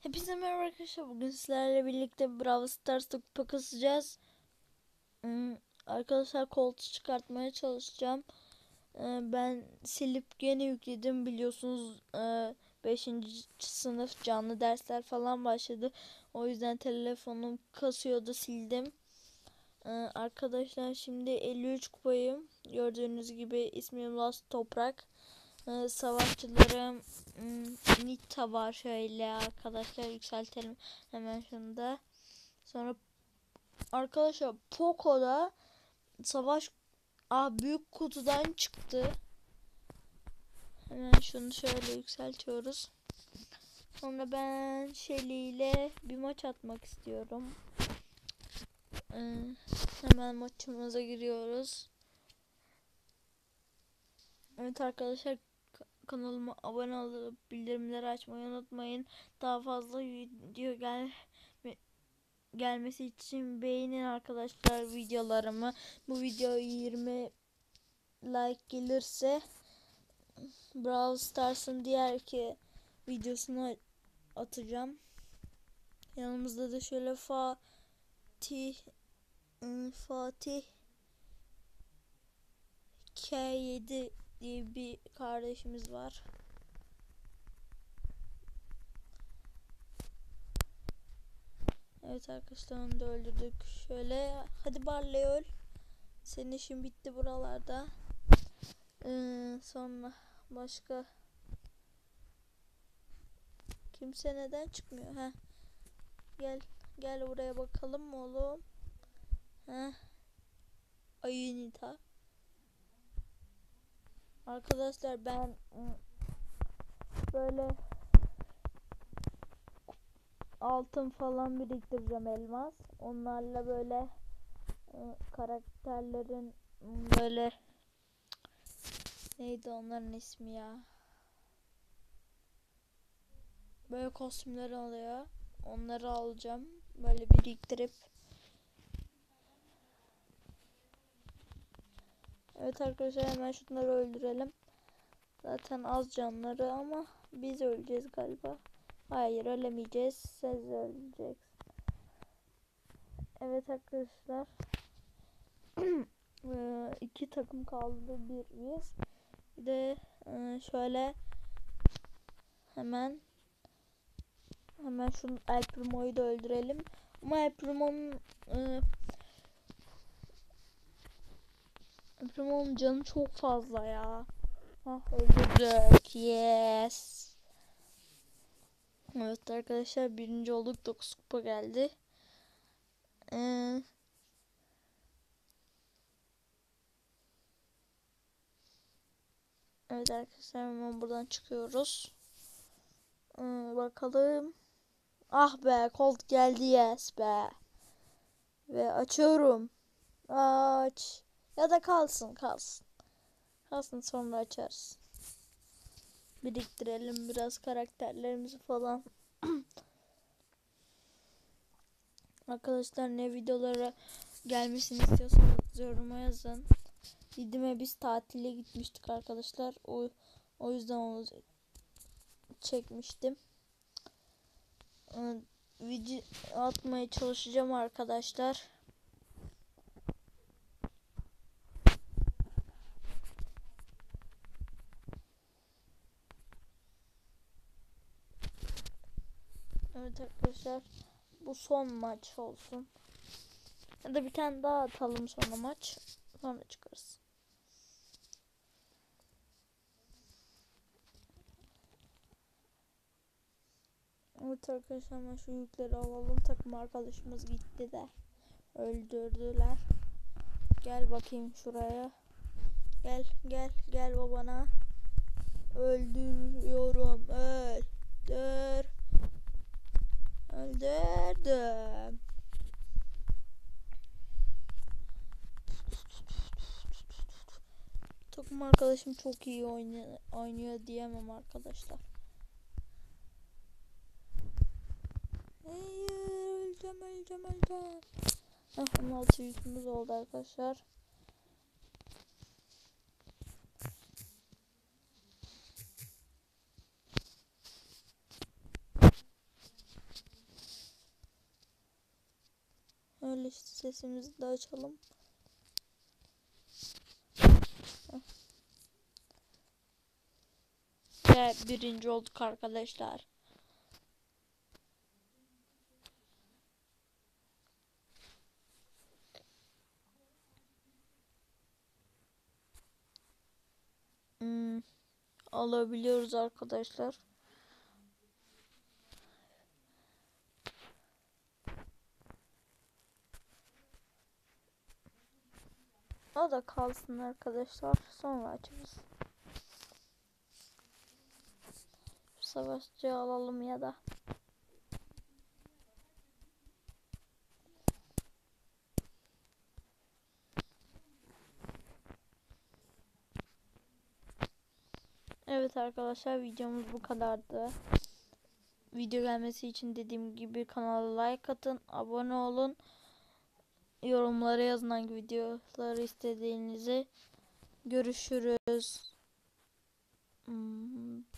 Hepinize merhaba arkadaşlar. Bugün sizlerle birlikte Brawl Stars'ta kupa kasacağız. Hmm, arkadaşlar koltuğu çıkartmaya çalışacağım. Ee, ben silip gene yükledim. Biliyorsunuz 5. sınıf canlı dersler falan başladı. O yüzden telefonum kasıyordu sildim. Ee, arkadaşlar şimdi 53 kupayım. Gördüğünüz gibi ismim Last Toprak. Ee, savaşçılarım hmm, Nita var şöyle arkadaşlar yükseltelim hemen şunu da. Sonra arkadaşlar Poco'da savaş ah, büyük kutudan çıktı. Hemen şunu şöyle yükseltiyoruz. Sonra ben Shelly ile bir maç atmak istiyorum. Ee, hemen maçımıza giriyoruz. Evet arkadaşlar kanalıma abone olup bildirimleri açmayı unutmayın. Daha fazla video gel gelmesi için beğenin arkadaşlar videolarımı. Bu video 20 like gelirse Brawl Stars'ın diğer ki videosunu atacağım. Yanımızda da şöyle Fatih ıı, Fatih K7 diye bir kardeşimiz var. Evet arkadaşlar onu da öldürdük. Şöyle hadi Barley öl. Senin işin bitti buralarda. Ee, sonra başka kimse neden çıkmıyor? Ha. Gel gel buraya bakalım mı oğlum? Ha. Ayınita. Arkadaşlar ben ıı, böyle altın falan biriktireceğim elmas. Onlarla böyle ıı, karakterlerin ıı, böyle neydi onların ismi ya? Böyle kostümler oluyor. Onları alacağım. Böyle biriktirip Evet arkadaşlar hemen şunları öldürelim. Zaten az canları ama biz öleceğiz galiba. Hayır ölemeyeceğiz. Siz öleceksiniz. Evet arkadaşlar. iki takım kaldı bir biz. Bir de şöyle hemen hemen şu El da öldürelim. Ama El Primo'nun canı çok fazla ya. Ah öldürdük. Yes. Evet arkadaşlar birinci olduk. 9 kupa geldi. Ee, evet arkadaşlar hemen buradan çıkıyoruz. Ee, bakalım. Ah be Colt geldi yes be. Ve açıyorum. Aç. Ya da kalsın kalsın. Kalsın sonra açarız. Biriktirelim biraz karakterlerimizi falan. Arkadaşlar ne videolara gelmesini istiyorsanız yoruma yazın. Didim'e biz tatile gitmiştik arkadaşlar. O, o yüzden onu çekmiştim. Ee, video atmaya çalışacağım arkadaşlar. Evet arkadaşlar bu son maç olsun. Ya da bir tane daha atalım sonra maç. Sonra çıkarız. Evet arkadaşlar hemen şu yükleri alalım. Takım arkadaşımız gitti de. Öldürdüler. Gel bakayım şuraya. Gel gel gel babana. Öldürüyorum. Benim arkadaşım çok iyi oynuyor, diyemem arkadaşlar. Hayır öleceğim öleceğim öleceğim. Heh, 16 yükümüz oldu arkadaşlar. Öyle işte sesimizi de açalım. Birinci olduk arkadaşlar. Hmm, alabiliyoruz arkadaşlar. O da kalsın arkadaşlar. Sonra açarız. Savaşçı alalım ya da. Evet arkadaşlar videomuz bu kadardı. Video gelmesi için dediğim gibi kanala like atın, abone olun. Yorumlara yazın hangi videoları istediğinizi. Görüşürüz. Hmm.